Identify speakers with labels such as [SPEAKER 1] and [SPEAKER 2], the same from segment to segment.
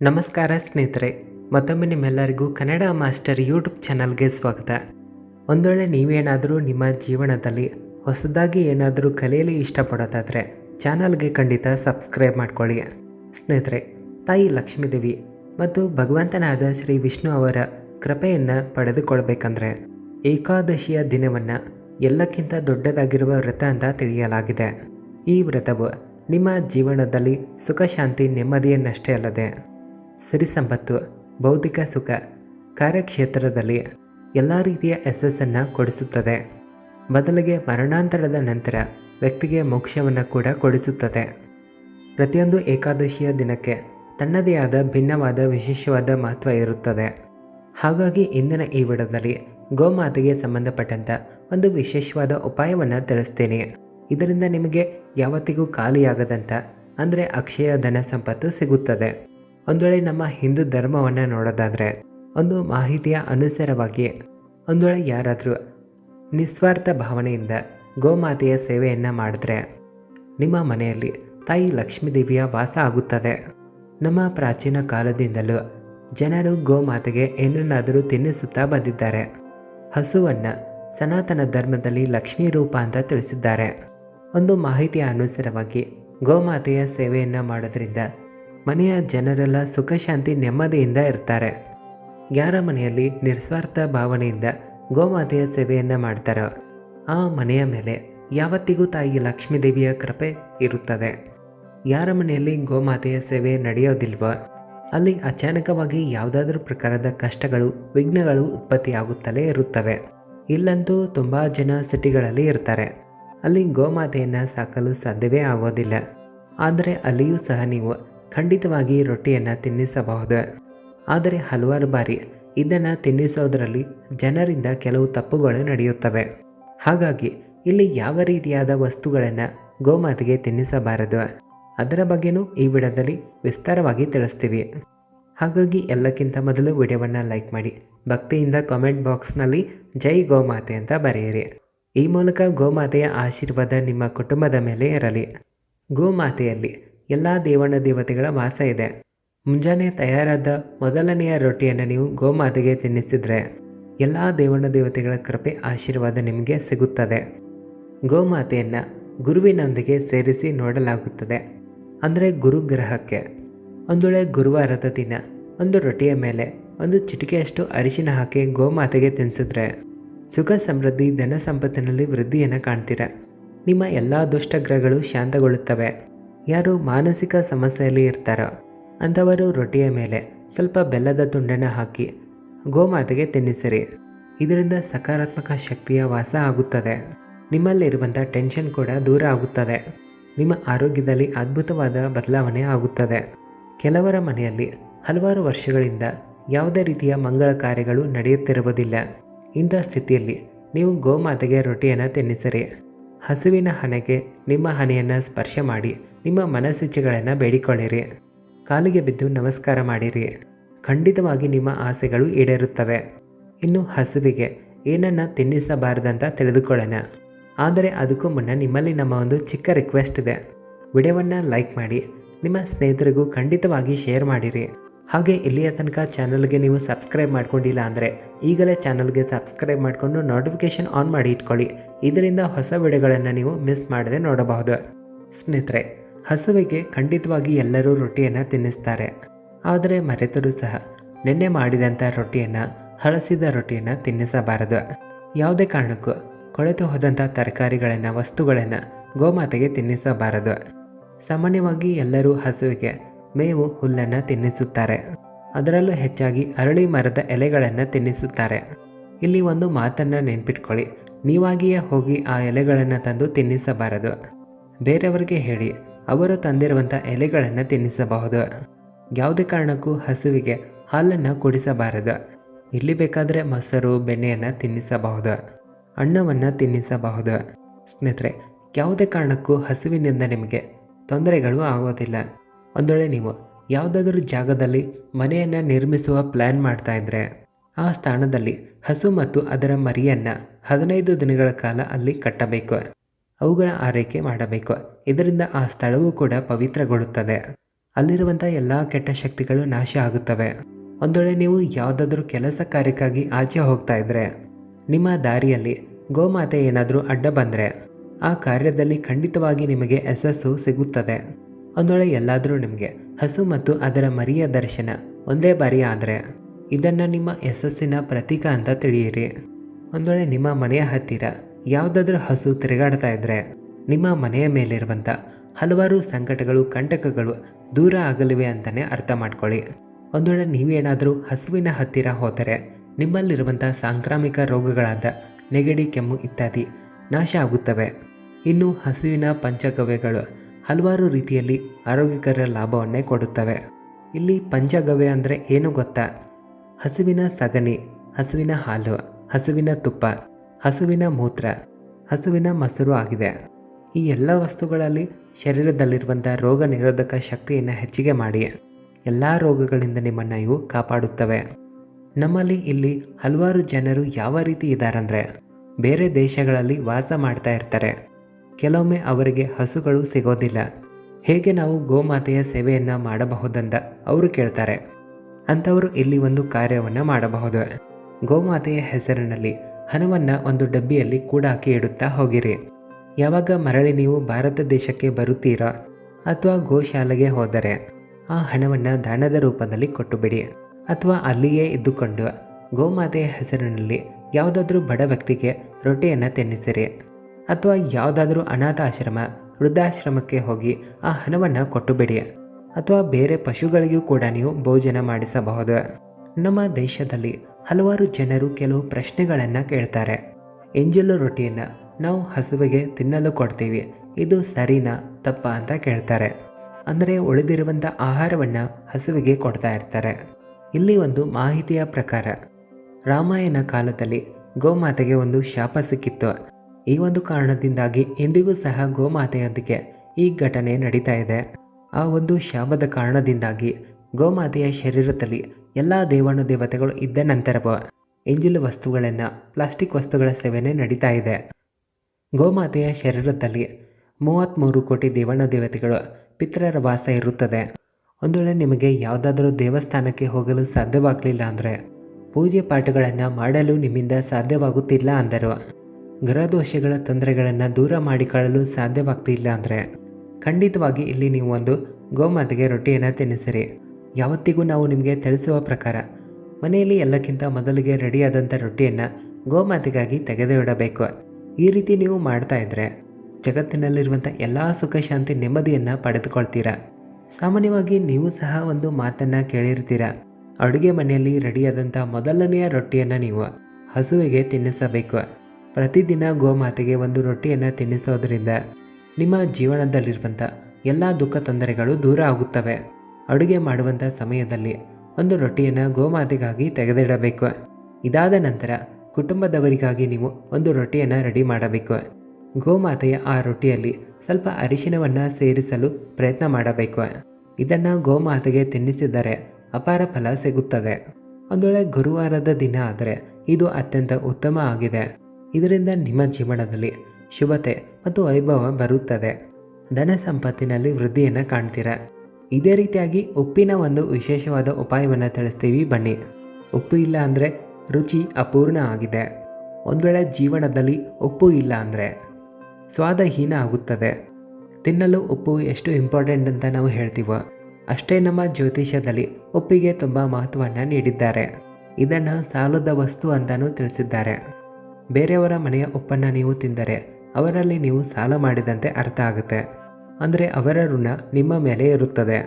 [SPEAKER 1] ನಮಸ್ಕಾರ ಸ್ನೇಹಿತರೆ, ಮತ್ತೊಮ್ಮೆ ನಿಮ್ಮೆಲ್ಲರಿಗೂ ಕನ್ನಡ ಮಾಸ್ಟರ್ ಯೂಟ್ಯೂಬ್ ಚಾನಲ್ಗೆ ಸ್ವಾಗತ. ಒಂದೊಳ್ಳೆ ನೀವೇನಾದರೂ ನಿಮ್ಮ ಜೀವನದಲ್ಲಿ ಹೊಸದಾಗಿ ಏನಾದರೂ ಕಲಿಯಲು ಇಷ್ಟಪಡೋದಾದರೆ ಚಾನಲ್ಗೆ ಖಂಡಿತ ಸಬ್ಸ್ಕ್ರೈಬ್ ಮಾಡ್ಕೊಳ್ಳಿ. ಸ್ನೇಹಿತರೆ, ತಾಯಿ ಲಕ್ಷ್ಮೀದೇವಿ ಮತ್ತು ಭಗವಂತನಾದ ಶ್ರೀ ವಿಷ್ಣು ಅವರ ಕೃಪೆಯನ್ನು ಪಡೆದುಕೊಳ್ಬೇಕಂದ್ರೆ ಏಕಾದಶಿಯ ದಿನವನ್ನು ಎಲ್ಲಕ್ಕಿಂತ ದೊಡ್ಡದಾಗಿರುವ ವ್ರತ ಅಂತ ತಿಳಿಯಲಾಗಿದೆ. ಈ ವ್ರತವು ನಿಮ್ಮ ಜೀವನದಲ್ಲಿ ಸುಖಶಾಂತಿ ನೆಮ್ಮದಿಯನ್ನಷ್ಟೇ ಅಲ್ಲದೆ ಸಿರಿ ಸಂಪತ್ತು ಬೌದ್ಧಿಕ ಸುಖ ಕಾರ್ಯಕ್ಷೇತ್ರದಲ್ಲಿ ಎಲ್ಲ ರೀತಿಯ ಯಶಸ್ಸನ್ನು ಕೊಡಿಸುತ್ತದೆ. ಬದಲಿಗೆ ಮರಣಾಂತರದ ನಂತರ ವ್ಯಕ್ತಿಗೆ ಮೋಕ್ಷವನ್ನು ಕೂಡ ಕೊಡಿಸುತ್ತದೆ. ಪ್ರತಿಯೊಂದು ಏಕಾದಶಿಯ ದಿನಕ್ಕೆ ತನ್ನದೇ ಆದ ಭಿನ್ನವಾದ ವಿಶೇಷವಾದ ಮಹತ್ವ ಇರುತ್ತದೆ. ಹಾಗಾಗಿ ಇಂದಿನ ಈ ವಿಡದಲ್ಲಿ ಗೋಮಾತೆಗೆ ಸಂಬಂಧಪಟ್ಟಂಥ ಒಂದು ವಿಶೇಷವಾದ ಉಪಾಯವನ್ನು ತಿಳಿಸ್ತೀನಿ. ಇದರಿಂದ ನಿಮಗೆ ಯಾವತ್ತಿಗೂ ಖಾಲಿಯಾಗದಂಥ ಅಂದರೆ ಅಕ್ಷಯ ಧನ ಸಂಪತ್ತು ಸಿಗುತ್ತದೆ. ಒಂದು ವೇಳೆ ನಮ್ಮ ಹಿಂದೂ ಧರ್ಮವನ್ನು ನೋಡೋದಾದರೆ, ಒಂದು ಮಾಹಿತಿಯ ಅನುಸಾರವಾಗಿ ಒಂದು ವೇಳೆ ಯಾರಾದರೂ ನಿಸ್ವಾರ್ಥ ಭಾವನೆಯಿಂದ ಗೋಮಾತೆಯ ಸೇವೆಯನ್ನು ಮಾಡಿದ್ರೆ, ನಿಮ್ಮ ಮನೆಯಲ್ಲಿ ತಾಯಿ ಲಕ್ಷ್ಮೀದೇವಿಯ ವಾಸ ಆಗುತ್ತದೆ. ನಮ್ಮ ಪ್ರಾಚೀನ ಕಾಲದಿಂದಲೂ ಜನರು ಗೋಮಾತೆಗೆ ಏನನ್ನಾದರೂ ತಿನ್ನಿಸುತ್ತಾ ಬಂದಿದ್ದಾರೆ. ಹಸುವನ್ನು ಸನಾತನ ಧರ್ಮದಲ್ಲಿ ಲಕ್ಷ್ಮೀ ರೂಪ ಅಂತ ತಿಳಿಸಿದ್ದಾರೆ. ಒಂದು ಮಾಹಿತಿಯ ಅನುಸಾರವಾಗಿ ಗೋಮಾತೆಯ ಸೇವೆಯನ್ನು ಮಾಡೋದ್ರಿಂದ ಮನೆಯ ಜನರೆಲ್ಲ ಸುಖ, ಶಾಂತಿ, ನೆಮ್ಮದಿಯಿಂದ ಇರ್ತಾರೆ. ಯಾರ ಮನೆಯಲ್ಲಿ ನಿಸ್ವಾರ್ಥ ಭಾವನೆಯಿಂದ ಗೋಮಾತೆಯ ಸೇವೆಯನ್ನು ಮಾಡ್ತಾರೋ, ಆ ಮನೆಯ ಮೇಲೆ ಯಾವತ್ತಿಗೂ ತಾಯಿ ಲಕ್ಷ್ಮೀದೇವಿಯ ಕೃಪೆ ಇರುತ್ತದೆ. ಯಾರ ಮನೆಯಲ್ಲಿ ಗೋಮಾತೆಯ ಸೇವೆ ನಡೆಯೋದಿಲ್ವೋ, ಅಲ್ಲಿ ಅಚಾನಕವಾಗಿ ಯಾವುದಾದ್ರೂ ಪ್ರಕಾರದ ಕಷ್ಟಗಳು, ವಿಘ್ನಗಳು ಉತ್ಪತ್ತಿಯಾಗುತ್ತಲೇ ಇರುತ್ತವೆ. ಇಲ್ಲಂತೂ ತುಂಬ ಜನ ಸಿಟಿಗಳಲ್ಲಿ ಇರ್ತಾರೆ. ಅಲ್ಲಿ ಗೋಮಾತೆಯನ್ನು ಸಾಕಲು ಸಾಧ್ಯವೇ ಆಗೋದಿಲ್ಲ. ಆದರೆ ಅಲ್ಲಿಯೂ ಸಹ ನೀವು ಖಂಡಿತವಾಗಿ ರೊಟ್ಟಿಯನ್ನು ತಿನ್ನಿಸಬಹುದು. ಆದರೆ ಹಲವಾರು ಬಾರಿ ಇದನ್ನು ತಿನ್ನಿಸೋದರಲ್ಲಿ ಜನರಿಂದ ಕೆಲವು ತಪ್ಪುಗಳು ನಡೆಯುತ್ತವೆ. ಹಾಗಾಗಿ ಇಲ್ಲಿ ಯಾವ ರೀತಿಯಾದ ವಸ್ತುಗಳನ್ನು ಗೋಮಾತೆಗೆ ತಿನ್ನಿಸಬಾರದು? ಅದರ ಬಗ್ಗೆನೂ ಈ ವಿಡಿಯೋದಲ್ಲಿ ವಿಸ್ತಾರವಾಗಿ ತಿಳಿಸ್ತೀವಿ. ಹಾಗಾಗಿ ಎಲ್ಲಕ್ಕಿಂತ ಮೊದಲು ವಿಡಿಯೋವನ್ನು ಲೈಕ್ ಮಾಡಿ, ಭಕ್ತಿಯಿಂದ ಕಾಮೆಂಟ್ ಬಾಕ್ಸ್ನಲ್ಲಿ ಜೈ ಗೋಮಾತೆ ಅಂತ ಬರೆಯಿರಿ. ಈ ಮೂಲಕ ಗೋಮಾತೆಯ ಆಶೀರ್ವಾದ ನಿಮ್ಮ ಕುಟುಂಬದ ಮೇಲೆ ಇರಲಿ. ಗೋಮಾತೆಯಲ್ಲಿ ಎಲ್ಲ ದೇವಣ್ಣ ದೇವತೆಗಳ ವಾಸ ಇದೆ. ಮುಂಜಾನೆ ತಯಾರಾದ ಮೊದಲನೆಯ ರೊಟ್ಟಿಯನ್ನು ನೀವು ಗೋಮಾತೆಗೆ ತಿನ್ನಿಸಿದರೆ ಎಲ್ಲ ದೇವಣ್ಣ ದೇವತೆಗಳ ಕೃಪೆ ಆಶೀರ್ವಾದ ನಿಮಗೆ ಸಿಗುತ್ತದೆ. ಗೋಮಾತೆಯನ್ನು ಗುರುವಿನೊಂದಿಗೆ ಸೇರಿಸಿ ನೋಡಲಾಗುತ್ತದೆ. ಅಂದರೆ ಗುರುಗ್ರಹಕ್ಕೆ. ಒಂದು ವೇಳೆ ಗುರುವಾರದ ದಿನ ಒಂದು ರೊಟ್ಟಿಯ ಮೇಲೆ ಒಂದು ಚಿಟಿಕೆಯಷ್ಟು ಅರಿಶಿನ ಹಾಕಿ ಗೋಮಾತೆಗೆ ತಿನ್ನಿಸಿದ್ರೆ ಸುಖ ಸಮೃದ್ಧಿ ಧನ ಸಂಪತ್ತಿನಲ್ಲಿ ವೃದ್ಧಿಯನ್ನು ಕಾಣ್ತೀರ. ನಿಮ್ಮ ಎಲ್ಲ ದುಷ್ಟಗ್ರಹಗಳು ಶಾಂತಗೊಳ್ಳುತ್ತವೆ. ಯಾರು ಮಾನಸಿಕ ಸಮಸ್ಯೆಯಲ್ಲಿ ಇರ್ತಾರೋ ಅಂಥವರು ರೊಟ್ಟಿಯ ಮೇಲೆ ಸ್ವಲ್ಪ ಬೆಲ್ಲದ ತುಂಡನ್ನು ಹಾಕಿ ಗೋಮಾತೆಗೆ ತಿನ್ನಿಸಿರಿ. ಇದರಿಂದ ಸಕಾರಾತ್ಮಕ ಶಕ್ತಿಯ ವಾಸ ಆಗುತ್ತದೆ. ನಿಮ್ಮಲ್ಲಿರುವಂಥ ಟೆನ್ಷನ್ ಕೂಡ ದೂರ ಆಗುತ್ತದೆ. ನಿಮ್ಮ ಆರೋಗ್ಯದಲ್ಲಿ ಅದ್ಭುತವಾದ ಬದಲಾವಣೆ ಆಗುತ್ತದೆ. ಕೆಲವರ ಮನೆಯಲ್ಲಿ ಹಲವಾರು ವರ್ಷಗಳಿಂದ ಯಾವುದೇ ರೀತಿಯ ಮಂಗಳ ಕಾರ್ಯಗಳು ನಡೆಯುತ್ತಿರುವುದಿಲ್ಲ. ಇಂಥ ಸ್ಥಿತಿಯಲ್ಲಿ ನೀವು ಗೋಮಾತೆಗೆ ರೊಟ್ಟಿಯನ್ನು ತಿನ್ನಿಸಿರಿ. ಹಸುವಿನ ಹಣೆಗೆ ನಿಮ್ಮ ಹಣೆಯನ್ನು ಸ್ಪರ್ಶ ಮಾಡಿ ನಿಮ್ಮ ಮನಸ್ಸಿಚ್ಛೆಗಳನ್ನು ಬೇಡಿಕೊಳ್ಳಿರಿ. ಕಾಲಿಗೆ ಬಿದ್ದು ನಮಸ್ಕಾರ ಮಾಡಿರಿ. ಖಂಡಿತವಾಗಿ ನಿಮ್ಮ ಆಸೆಗಳು ಈಡೇರುತ್ತವೆ. ಇನ್ನು ಹಸುವಿಗೆ ಏನನ್ನ ತಿನ್ನಿಸಬಾರದಂತ ತಿಳಿದುಕೊಳ್ಳೋಣ. ಆದರೆ ಅದಕ್ಕೂ ಮುನ್ನ ನಿಮ್ಮಲ್ಲಿ ನಮ್ಮ ಒಂದು ಚಿಕ್ಕ ರಿಕ್ವೆಸ್ಟ್ ಇದೆ. ವಿಡಿಯೋವನ್ನು ಲೈಕ್ ಮಾಡಿ, ನಿಮ್ಮ ಸ್ನೇಹಿತರಿಗೂ ಖಂಡಿತವಾಗಿ ಶೇರ್ ಮಾಡಿರಿ. ಹಾಗೆ ಇಲ್ಲಿಯ ತನಕ ಚಾನಲ್ಗೆ ನೀವು ಸಬ್ಸ್ಕ್ರೈಬ್ ಮಾಡ್ಕೊಂಡಿಲ್ಲ ಅಂದರೆ ಈಗಲೇ ಚಾನಲ್ಗೆ ಸಬ್ಸ್ಕ್ರೈಬ್ ಮಾಡಿಕೊಂಡು ನೋಟಿಫಿಕೇಷನ್ ಆನ್ ಮಾಡಿ ಇಟ್ಕೊಳ್ಳಿ. ಇದರಿಂದ ಹೊಸ ವಿಡಿಯೋಗಳನ್ನು ನೀವು ಮಿಸ್ ಮಾಡದೆ ನೋಡಬಹುದು. ಸ್ನೇಹಿತರೆ ಹಸುವಿಗೆ ಖಂಡಿತವಾಗಿ ಎಲ್ಲರೂ ರೊಟ್ಟಿಯನ್ನು ತಿನ್ನಿಸ್ತಾರೆ. ಆದರೆ ಮರೆತರೂ ಸಹ ನಿನ್ನೆ ಮಾಡಿದಂಥ ರೊಟ್ಟಿಯನ್ನು, ಹಳಸಿದ ರೊಟ್ಟಿಯನ್ನು ತಿನ್ನಿಸಬಾರದು. ಯಾವುದೇ ಕಾರಣಕ್ಕೂ ಕೊಳೆತು ಹೋದಂಥ ತರಕಾರಿಗಳನ್ನು, ವಸ್ತುಗಳನ್ನು ಗೋಮಾತೆಗೆ ತಿನ್ನಿಸಬಾರದು. ಸಾಮಾನ್ಯವಾಗಿ ಎಲ್ಲರೂ ಹಸುವಿಗೆ ಮೇವು, ಹುಲ್ಲನ್ನು ತಿನ್ನಿಸುತ್ತಾರೆ. ಅದರಲ್ಲೂ ಹೆಚ್ಚಾಗಿ ಅರಳಿ ಮರದ ಎಲೆಗಳನ್ನು ತಿನ್ನಿಸುತ್ತಾರೆ. ಇಲ್ಲಿ ಒಂದು ಮಾತನ್ನು ನೆನ್ಪಿಟ್ಕೊಳ್ಳಿ. ನೀವಾಗಿಯೇ ಹೋಗಿ ಆ ಎಲೆಗಳನ್ನು ತಂದು ತಿನ್ನಿಸಬಾರದು. ಬೇರೆಯವರಿಗೆ ಹೇಳಿ ಅವರು ತಂದಿರುವಂಥ ಎಲೆಗಳನ್ನು ತಿನ್ನಿಸಬಹುದು. ಯಾವುದೇ ಕಾರಣಕ್ಕೂ ಹಸುವಿಗೆ ಹಾಲನ್ನು ಕುಡಿಸಬಾರದು. ಇಲ್ಲಿ ಬೇಕಾದರೆ ಮೊಸರು, ಬೆಣ್ಣೆಯನ್ನು ತಿನ್ನಿಸಬಹುದು. ಅನ್ನವನ್ನು ತಿನ್ನಿಸಬಹುದು. ಸ್ನೇಹಿತರೆ, ಯಾವುದೇ ಕಾರಣಕ್ಕೂ ಹಸುವಿನಿಂದ ನಿಮಗೆ ತೊಂದರೆಗಳು ಆಗೋದಿಲ್ಲ. ಒಂದು ವೇಳೆ ನೀವು ಯಾವುದಾದ್ರೂ ಜಾಗದಲ್ಲಿ ಮನೆಯನ್ನು ನಿರ್ಮಿಸುವ ಪ್ಲ್ಯಾನ್ ಮಾಡ್ತಾ ಇದ್ದರೆ ಆ ಸ್ಥಾನದಲ್ಲಿ ಹಸು ಮತ್ತು ಅದರ ಮರಿಯನ್ನು ಹದಿನೈದು ದಿನಗಳ ಕಾಲ ಅಲ್ಲಿ ಕಟ್ಟಬೇಕು. ಅವುಗಳ ಆರೈಕೆ ಮಾಡಬೇಕು. ಇದರಿಂದ ಆ ಸ್ಥಳವೂ ಕೂಡ ಪವಿತ್ರಗೊಳ್ಳುತ್ತದೆ. ಅಲ್ಲಿರುವಂಥ ಎಲ್ಲ ಕೆಟ್ಟ ಶಕ್ತಿಗಳು ನಾಶ ಆಗುತ್ತವೆ. ಒಂದು ನೀವು ಯಾವುದಾದ್ರೂ ಕೆಲಸ ಕಾರ್ಯಕ್ಕಾಗಿ ಆಚೆ ಹೋಗ್ತಾ ಇದ್ರೆ, ನಿಮ್ಮ ದಾರಿಯಲ್ಲಿ ಗೋಮಾತೆ ಏನಾದರೂ ಅಡ್ಡ ಬಂದರೆ, ಆ ಕಾರ್ಯದಲ್ಲಿ ಖಂಡಿತವಾಗಿ ನಿಮಗೆ ಯಶಸ್ಸು ಸಿಗುತ್ತದೆ. ಒಂದು ಎಲ್ಲಾದರೂ ನಿಮಗೆ ಹಸು ಮತ್ತು ಅದರ ಮರಿಯ ದರ್ಶನ ಒಂದೇ ಬಾರಿ ಆದರೆ, ಇದನ್ನು ನಿಮ್ಮ ಯಶಸ್ಸಿನ ಪ್ರತೀಕ ಅಂತ ತಿಳಿಯಿರಿ. ಒಂದು ನಿಮ್ಮ ಮನೆಯ ಹತ್ತಿರ ಯಾವುದಾದ್ರೂ ಹಸು ತಿರುಗಾಡ್ತಾ ಇದ್ದರೆ ನಿಮ್ಮ ಮನೆಯ ಮೇಲಿರುವಂಥ ಹಲವಾರು ಸಂಕಟಗಳು, ಕಂಟಕಗಳು ದೂರ ಆಗಲಿವೆ ಅಂತಲೇ ಅರ್ಥ ಮಾಡ್ಕೊಳ್ಳಿ. ಒಂದು ವೇಳೆ ನೀವೇನಾದರೂ ಹಸುವಿನ ಹತ್ತಿರ ಹೋದರೆ ನಿಮ್ಮಲ್ಲಿರುವಂಥ ಸಾಂಕ್ರಾಮಿಕ ರೋಗಗಳಾದ ನೆಗಡಿ, ಕೆಮ್ಮು ಇತ್ಯಾದಿ ನಾಶ ಆಗುತ್ತವೆ. ಇನ್ನು ಹಸುವಿನ ಪಂಚಗವ್ಯಗಳು ಹಲವಾರು ರೀತಿಯಲ್ಲಿ ಆರೋಗ್ಯಕರ ಲಾಭವನ್ನೇ ಕೊಡುತ್ತವೆ. ಇಲ್ಲಿ ಪಂಚಗವ್ಯ ಅಂದರೆ ಏನು ಗೊತ್ತಾ? ಹಸುವಿನ ಸಗಣಿ, ಹಸುವಿನ ಹಾಲು, ಹಸುವಿನ ತುಪ್ಪ ಹಸುವಿನ ಮೂತ್ರ, ಹಸುವಿನ ಮೊಸರು ಆಗಿದೆ. ಈ ಎಲ್ಲ ವಸ್ತುಗಳಲ್ಲಿ ಶರೀರದಲ್ಲಿರುವಂಥ ರೋಗ ನಿರೋಧಕ ಶಕ್ತಿಯನ್ನು ಹೆಚ್ಚಿಗೆ ಮಾಡಿ. ಎಲ್ಲ ರೋಗಗಳಿಂದ ನಿಮ್ಮನ್ನು ಇವು ಕಾಪಾಡುತ್ತವೆ. ನಮ್ಮಲ್ಲಿ ಇಲ್ಲಿ ಹಲವಾರು ಜನರು ಯಾವ ರೀತಿ ಇದ್ದಾರಂದರೆ, ಬೇರೆ ದೇಶಗಳಲ್ಲಿ ವಾಸ ಮಾಡ್ತಾ ಇರ್ತಾರೆ. ಕೆಲವೊಮ್ಮೆ ಅವರಿಗೆ ಹಸುಗಳು ಸಿಗೋದಿಲ್ಲ. ಹೇಗೆ ನಾವು ಗೋಮಾತೆಯ ಸೇವೆಯನ್ನು ಮಾಡಬಹುದಂತ ಅವರು ಕೇಳ್ತಾರೆ. ಅಂಥವರು ಇಲ್ಲಿ ಒಂದು ಕಾರ್ಯವನ್ನು ಮಾಡಬಹುದು. ಗೋಮಾತೆಯ ಹೆಸರಿನಲ್ಲಿ ಹಣವನ್ನು ಒಂದು ಡಬ್ಬಿಯಲ್ಲಿ ಕೂಡಾಕಿ ಇಡುತ್ತಾ ಹೋಗಿರಿ. ಯಾವಾಗ ಮರಳಿ ನೀವು ಭಾರತ ದೇಶಕ್ಕೆ ಬರುತ್ತೀರಾ ಅಥವಾ ಗೋಶಾಲೆಗೆ ಹೋದರೆ, ಆ ಹಣವನ್ನು ದಾನದ ರೂಪದಲ್ಲಿ ಕೊಟ್ಟುಬಿಡಿ. ಅಥವಾ ಅಲ್ಲಿಯೇ ಇದ್ದುಕೊಂಡು ಗೋಮಾತೆಯ ಹೆಸರಿನಲ್ಲಿ ಯಾವುದಾದ್ರೂ ಬಡ ವ್ಯಕ್ತಿಗೆ ರೊಟ್ಟಿಯನ್ನು ತಿನ್ನಿಸಿರಿ. ಅಥವಾ ಯಾವುದಾದ್ರೂ ಅನಾಥ ಆಶ್ರಮ ವೃದ್ಧಾಶ್ರಮಕ್ಕೆ ಹೋಗಿ ಆ ಹಣವನ್ನು ಕೊಟ್ಟುಬಿಡಿ. ಅಥವಾ ಬೇರೆ ಪಶುಗಳಿಗೂ ಕೂಡ ನೀವು ಭೋಜನ ಮಾಡಿಸಬಹುದು. ನಮ್ಮ ದೇಶದಲ್ಲಿ ಹಲವಾರು ಜನರು ಕೆಲವು ಪ್ರಶ್ನೆಗಳನ್ನು ಕೇಳ್ತಾರೆ. ಎಂಜಲು ರೊಟ್ಟಿಯನ್ನು ನಾವು ಹಸುವಿಗೆ ತಿನ್ನಲು ಕೊಡ್ತೀವಿ. ಇದು ಸರಿನಾ, ತಪ್ಪ ಅಂತ ಕೇಳ್ತಾರೆ. ಅಂದರೆ ಉಳಿದಿರುವಂಥ ಆಹಾರವನ್ನು ಹಸುವಿಗೆ ಕೊಡ್ತಾ ಇರ್ತಾರೆ. ಇಲ್ಲಿ ಒಂದು ಮಾಹಿತಿಯ ಪ್ರಕಾರ, ರಾಮಾಯಣ ಕಾಲದಲ್ಲಿ ಗೋಮಾತೆಗೆ ಒಂದು ಶಾಪ ಸಿಕ್ಕಿತ್ತು. ಈ ಒಂದು ಕಾರಣದಿಂದಾಗಿ ಇಂದಿಗೂ ಸಹ ಗೋಮಾತೆಯೊಂದಿಗೆ ಈ ಘಟನೆ ನಡೀತಾ ಇದೆ. ಆ ಒಂದು ಶಾಪದ ಕಾರಣದಿಂದಾಗಿ ಗೋಮಾತೆಯ ಶರೀರದಲ್ಲಿ ಎಲ್ಲ ದೇವಾನು ದೇವತೆಗಳು ಇದ್ದ ನಂತರವೂ ಎಂಜಿಲು ವಸ್ತುಗಳನ್ನು, ಪ್ಲಾಸ್ಟಿಕ್ ವಸ್ತುಗಳ ಸೇವನೆ ನಡೀತಾ ಇದೆ. ಗೋಮಾತೆಯ ಶರೀರದಲ್ಲಿ ಮೂವತ್ತ್ಮೂರು ಕೋಟಿ ದೇವಾನು ದೇವತೆಗಳು ಪಿತ್ರರ ವಾಸ ಇರುತ್ತದೆ. ಒಂದು ವೇಳೆ ನಿಮಗೆ ಯಾವುದಾದರೂ ದೇವಸ್ಥಾನಕ್ಕೆ ಹೋಗಲು ಸಾಧ್ಯವಾಗಲಿಲ್ಲ ಅಂದರೆ ಪೂಜೆ ಪಾಠಗಳನ್ನು ಮಾಡಲು ನಿಮ್ಮಿಂದ ಸಾಧ್ಯವಾಗುತ್ತಿಲ್ಲ ಅಂದರು. ಗ್ರಹದೋಷಗಳ ತೊಂದರೆಗಳನ್ನು ದೂರ ಮಾಡಿಕೊಳ್ಳಲು ಸಾಧ್ಯವಾಗ್ತಿಲ್ಲ ಅಂದರೆ ಖಂಡಿತವಾಗಿ ಇಲ್ಲಿ ನೀವು ಒಂದು ಗೋಮಾತೆಗೆ ರೊಟ್ಟಿಯನ್ನು ತಿನ್ನಿಸಿರಿ. ಯಾವತ್ತಿಗೂ ನಾವು ನಿಮಗೆ ತಿಳಿಸುವ ಪ್ರಕಾರ, ಮನೆಯಲ್ಲಿ ಎಲ್ಲಕ್ಕಿಂತ ಮೊದಲಿಗೆ ರೆಡಿಯಾದಂಥ ರೊಟ್ಟಿಯನ್ನು ಗೋಮಾತೆಗಾಗಿ ತೆಗೆದು ಇಡಬೇಕು ಈ ರೀತಿ ನೀವು ಮಾಡ್ತಾ ಇದ್ದರೆ ಜಗತ್ತಿನಲ್ಲಿರುವಂಥ ಎಲ್ಲ ಸುಖ ಶಾಂತಿ ನೆಮ್ಮದಿಯನ್ನು ಪಡೆದುಕೊಳ್ತೀರಾ? ಸಾಮಾನ್ಯವಾಗಿ ನೀವು ಸಹ ಒಂದು ಮಾತನ್ನು ಕೇಳಿರ್ತೀರ? ಅಡುಗೆ ಮನೆಯಲ್ಲಿ ರೆಡಿಯಾದಂಥ ಮೊದಲನೆಯ ರೊಟ್ಟಿಯನ್ನು ನೀವು ಹಸುವಿಗೆ ತಿನ್ನಿಸಬೇಕು. ಪ್ರತಿದಿನ ಗೋಮಾತೆಗೆ ಒಂದು ರೊಟ್ಟಿಯನ್ನು ತಿನ್ನಿಸೋದ್ರಿಂದ ನಿಮ್ಮ ಜೀವನದಲ್ಲಿರುವಂಥ ಎಲ್ಲ ದುಃಖ ತೊಂದರೆಗಳು ದೂರ ಆಗುತ್ತವೆ. ಅಡುಗೆ ಮಾಡುವಂಥ ಸಮಯದಲ್ಲಿ ಒಂದು ರೊಟ್ಟಿಯನ್ನು ಗೋಮಾತೆಗಾಗಿ ತೆಗೆದಿಡಬೇಕು. ಇದಾದ ನಂತರ ಕುಟುಂಬದವರಿಗಾಗಿ ನೀವು ಒಂದು ರೊಟ್ಟಿಯನ್ನು ರೆಡಿ ಮಾಡಬೇಕು. ಗೋಮಾತೆಯ ಆ ರೊಟ್ಟಿಯಲ್ಲಿ ಸ್ವಲ್ಪ ಅರಿಶಿನವನ್ನು ಸೇರಿಸಲು ಪ್ರಯತ್ನ ಮಾಡಬೇಕು. ಇದನ್ನು ಗೋಮಾತೆಗೆ ತಿನ್ನಿಸಿದರೆ ಅಪಾರ ಫಲ ಸಿಗುತ್ತದೆ. ಒಂದು ವೇಳೆ ಗುರುವಾರದ ದಿನ ಆದರೆ ಇದು ಅತ್ಯಂತ ಉತ್ತಮ ಆಗಿದೆ. ಇದರಿಂದ ನಿಮ್ಮ ಜೀವನದಲ್ಲಿ ಶುಭತೆ ಮತ್ತು ವೈಭವ ಬರುತ್ತದೆ. ಧನ ಸಂಪತ್ತಿನಲ್ಲಿ ವೃದ್ಧಿಯನ್ನು ಕಾಣ್ತೀರ? ಇದೇ ರೀತಿಯಾಗಿ ಉಪ್ಪಿನ ಒಂದು ವಿಶೇಷವಾದ ಉಪಾಯವನ್ನು ತಿಳಿಸ್ತೀವಿ ಬನ್ನಿ. ಉಪ್ಪು ಇಲ್ಲ ಅಂದರೆ ರುಚಿ ಅಪೂರ್ಣ ಆಗಿದೆ. ಒಂದು ವೇಳೆ ಜೀವನದಲ್ಲಿ ಉಪ್ಪು ಇಲ್ಲ ಅಂದರೆ ಸ್ವಾದಹೀನ ಆಗುತ್ತದೆ. ತಿನ್ನಲು ಉಪ್ಪು ಎಷ್ಟು ಇಂಪಾರ್ಟೆಂಟ್ ಅಂತ ನಾವು ಹೇಳ್ತೀವೋ ಅಷ್ಟೇ ನಮ್ಮ ಜ್ಯೋತಿಷ್ಯದಲ್ಲಿ ಉಪ್ಪಿಗೆ ತುಂಬ ಮಹತ್ವವನ್ನು ನೀಡಿದ್ದಾರೆ. ಇದನ್ನು ಸಾಲದ ವಸ್ತು ಅಂತಲೂ ತಿಳಿಸಿದ್ದಾರೆ. ಬೇರೆಯವರ ಮನೆಯ ಉಪ್ಪನ್ನು ನೀವು ತಿಂದರೆ ಅವರಲ್ಲಿ ನೀವು ಸಾಲ ಮಾಡಿದಂತೆ ಅರ್ಥ ಆಗುತ್ತೆ. ಅಂದರೆ ಅವರ ಋಣ ನಿಮ್ಮ ಮೇಲೆ ಇರುತ್ತದೆ.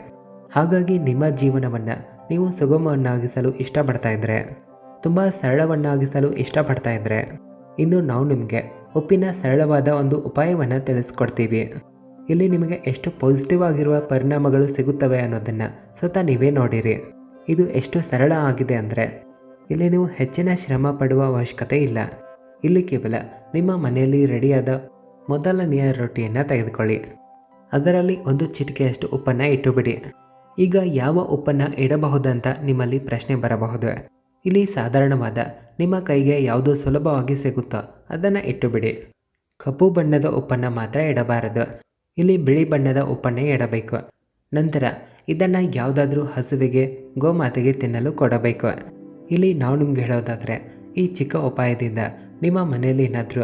[SPEAKER 1] ಹಾಗಾಗಿ ನಿಮ್ಮ ಜೀವನವನ್ನು ನೀವು ಸುಗಮವನ್ನಾಗಿಸಲು ಇಷ್ಟಪಡ್ತಾ ಇದ್ದರೆ ತುಂಬ ಸರಳವನ್ನಾಗಿಸಲು ಇಷ್ಟಪಡ್ತಾ ಇದ್ದರೆ ಇಂದು ನಾವು ನಿಮಗೆ ಉಪ್ಪಿನ ಸರಳವಾದ ಒಂದು ಉಪಾಯವನ್ನು ತಿಳಿಸ್ಕೊಡ್ತೀವಿ. ಇಲ್ಲಿ ನಿಮಗೆ ಎಷ್ಟು ಪಾಸಿಟಿವ್ ಆಗಿರುವ ಪರಿಣಾಮಗಳು ಸಿಗುತ್ತವೆ ಅನ್ನೋದನ್ನು ಸ್ವತಃ ನೀವೇ ನೋಡಿರಿ. ಇದು ಎಷ್ಟು ಸರಳ ಆಗಿದೆ ಅಂದರೆ, ಇಲ್ಲಿ ನೀವು ಹೆಚ್ಚಿನ ಶ್ರಮ ಪಡುವ ಅವಶ್ಯಕತೆ ಇಲ್ಲ. ಇಲ್ಲಿ ಕೇವಲ ನಿಮ್ಮ ಮನೆಯಲ್ಲಿ ರೆಡಿಯಾದ ಮೊದಲನೆಯ ರೊಟ್ಟಿಯನ್ನು ತೆಗೆದುಕೊಳ್ಳಿ. ಅದರಲ್ಲಿ ಒಂದು ಚಿಟಿಕೆಯಷ್ಟು ಉಪ್ಪನ್ನು ಇಟ್ಟುಬಿಡಿ. ಈಗ ಯಾವ ಉಪ್ಪನ್ನು ಇಡಬಹುದಂತ ನಿಮ್ಮಲ್ಲಿ ಪ್ರಶ್ನೆ ಬರಬಹುದು. ಇಲ್ಲಿ ಸಾಧಾರಣವಾದ ನಿಮ್ಮ ಕೈಗೆ ಯಾವುದು ಸುಲಭವಾಗಿ ಸಿಗುತ್ತೋ ಅದನ್ನು ಇಟ್ಟುಬಿಡಿ. ಕಪ್ಪು ಬಣ್ಣದ ಉಪ್ಪನ್ನು ಮಾತ್ರ ಇಡಬಾರದು. ಇಲ್ಲಿ ಬಿಳಿ ಬಣ್ಣದ ಉಪ್ಪನ್ನೇ ಇಡಬೇಕು. ನಂತರ ಇದನ್ನು ಯಾವುದಾದ್ರೂ ಹಸುವಿಗೆ, ಗೋಮಾತೆಗೆ ತಿನ್ನಲು ಕೊಡಬೇಕು. ಇಲ್ಲಿ ನಾವು ನಿಮ್ಗೆ ಹೇಳೋದಾದರೆ, ಈ ಚಿಕ್ಕ ಉಪಾಯದಿಂದ ನಿಮ್ಮ ಮನೆಯಲ್ಲಿ ಏನಾದರೂ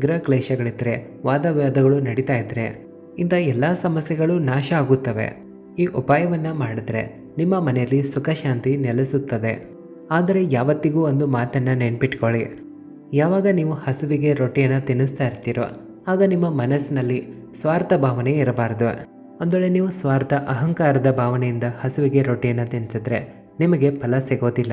[SPEAKER 1] ಗೃಹ ಕ್ಲೇಶಗಳಿದ್ದರೆ ವಾದವಾದಗಳು ನಡೀತಾ ಇದ್ದರೆ ಇಂಥ ಎಲ್ಲ ಸಮಸ್ಯೆಗಳು ನಾಶ ಆಗುತ್ತವೆ. ಈ ಉಪಾಯವನ್ನು ಮಾಡಿದ್ರೆ ನಿಮ್ಮ ಮನೆಯಲ್ಲಿ ಸುಖ ಶಾಂತಿ ನೆಲೆಸುತ್ತದೆ. ಆದರೆ ಯಾವತ್ತಿಗೂ ಒಂದು ಮಾತನ್ನು ನೆನ್ಪಿಟ್ಕೊಳ್ಳಿ. ಯಾವಾಗ ನೀವು ಹಸುವಿಗೆ ರೊಟ್ಟಿಯನ್ನು ತಿನ್ನಿಸ್ತಾ ಇರ್ತೀರೋ, ಆಗ ನಿಮ್ಮ ಮನಸ್ಸಿನಲ್ಲಿ ಸ್ವಾರ್ಥ ಭಾವನೆ ಇರಬಾರ್ದು. ಒಂದು ವೇಳೆ ನೀವು ಸ್ವಾರ್ಥ ಅಹಂಕಾರದ ಭಾವನೆಯಿಂದ ಹಸುವಿಗೆ ರೊಟ್ಟಿಯನ್ನು ತಿನ್ನಿಸಿದ್ರೆ ನಿಮಗೆ ಫಲ ಸಿಗೋದಿಲ್ಲ.